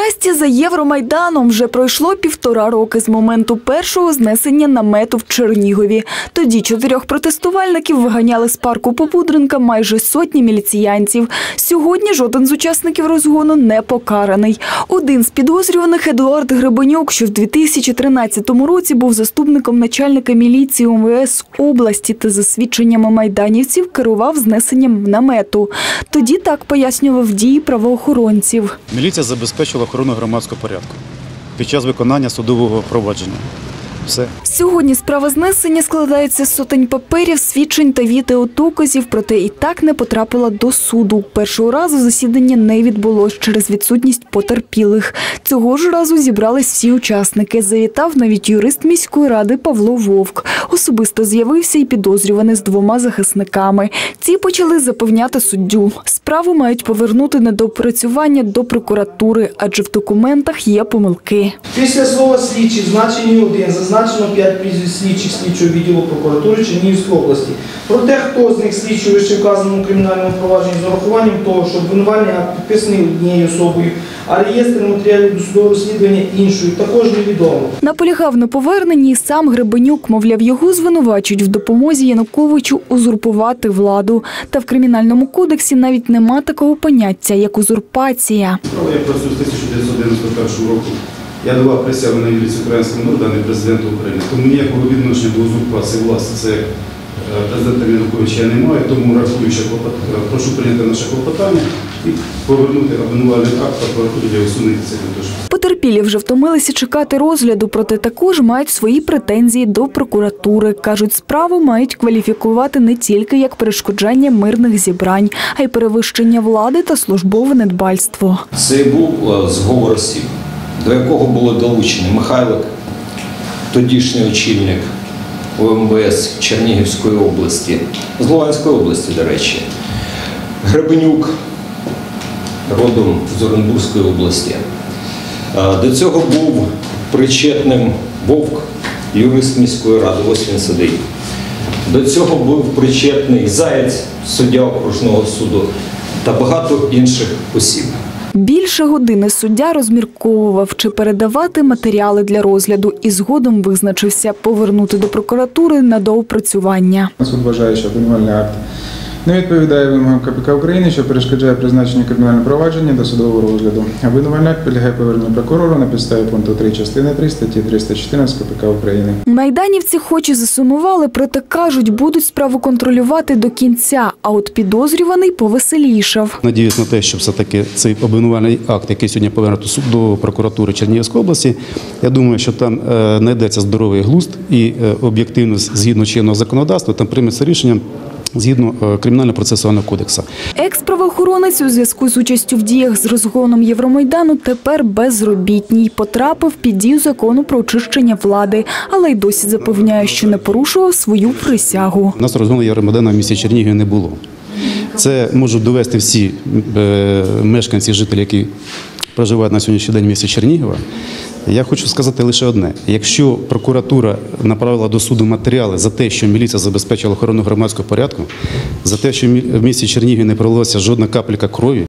Здрасті за Євромайданом вже пройшло півтора роки з моменту першого знесення намету в Чернігові. Тоді чотирьох протестувальників виганяли з парку Попудренка майже сотні міліціянців. Сьогодні жоден з учасників розгону не покараний. Один з підозрюваних Едуард Гребенюк, що в 2013 році був заступником начальника міліції УМВС області та за свідченнями майданівців керував знесенням намету. Тоді так пояснював дії правоохоронців. Міліція забезпечила охорону громадського порядку під час виконання судового провадження. Все. Сьогодні справа знесення складається з сотень паперів, свідчень та відеодоказів, проте і так не потрапила до суду. Першого разу засідання не відбулось через відсутність потерпілих. Цього ж разу зібрались всі учасники. Завітав навіть юрист міської ради Павло Вовк. Особисто з'явився і підозрюваний з двома захисниками. Ці почали запевняти суддю. Справу мають повернути на доопрацювання до прокуратури, адже в документах є помилки. Після слова слідчий в значенні 1 зазначено 5 прізвищ слідчих слідчого відділу прокуратури Чернігівської області. Проте хто з них слідчий вище вказаному кримінальному провадженні з урахуванням того, що обвинувальний акт підписаний однією особою, а реєстр матеріалів досудового розслідування іншою, також невідомо. Наполягав на поверненні сам Гребенюк, мовляв, його звинувачують в допомозі Януковичу узурпувати владу. Та в кримінальному кодексі навіть нема такого поняття, як узурпація. Я працюю з 1991 року. Я давав присягу на Юліці Українському народу, а не президенту України. Тому ніякого відношення до узурпації власті це як президента Януковича я не маю, тому рахую, що клопот- е, прошу прийняти наше клопотання і повернути обвинувальний акт прокуратурі для усунення цих недоліків. Потерпілі вже втомилися чекати розгляду, проте також мають свої претензії до прокуратури. Кажуть, справу мають кваліфікувати не тільки як перешкоджання мирних зібрань, а й перевищення влади та службове недбальство. Це був е, зговор осіб, до якого було долучені Михайлик, тодішній очільник ОМВС Чернігівської області, з Луганської області, до речі, Гребенюк, родом з Оренбурзької області. До цього був причетним Вовк, юрист міської ради, ось він сидить. До цього був причетний Заєць, суддя окружного суду та багато інших осіб. Більше години суддя розмірковував, чи передавати матеріали для розгляду, і згодом визначився повернути до прокуратури на доопрацювання. Суд вважає, що обвинувальний акт не відповідає вимогам КПК України, що перешкоджає призначенню кримінального провадження до судового розгляду. Обвинувальний підлягає поверненню прокурору на підставі пункту 3 частини 3 статті 314 КПК України. Майданівці хоч і засумували, проте кажуть, будуть справу контролювати до кінця. А от підозрюваний повеселішав. Надіюсь на те, що все-таки цей обвинувальний акт, який сьогодні повернуто суд до прокуратури Чернігівської області, я думаю, що там е, знайдеться здоровий глузд і е, об'єктивно згідно чинного законодавства, там прийметься рішення згідно е, кримінально-процесуального кодексу. Екс-правоохоронець у зв'язку з участю в діях з розгоном Євромайдану тепер безробітній. Потрапив під дію закону про очищення влади, але й досі запевняє, що не порушував свою присягу. У нас розгону Євромайдану в місті Чернігів не було. Це можуть довести всі е, мешканці, жителі, які проживають на сьогоднішній день в місті Чернігова. Я хочу сказати лише одне: якщо прокуратура направила до суду матеріали за те, що міліція забезпечила охорону громадського порядку, за те, що в місті Чернігів не пролилася жодна капелька крові,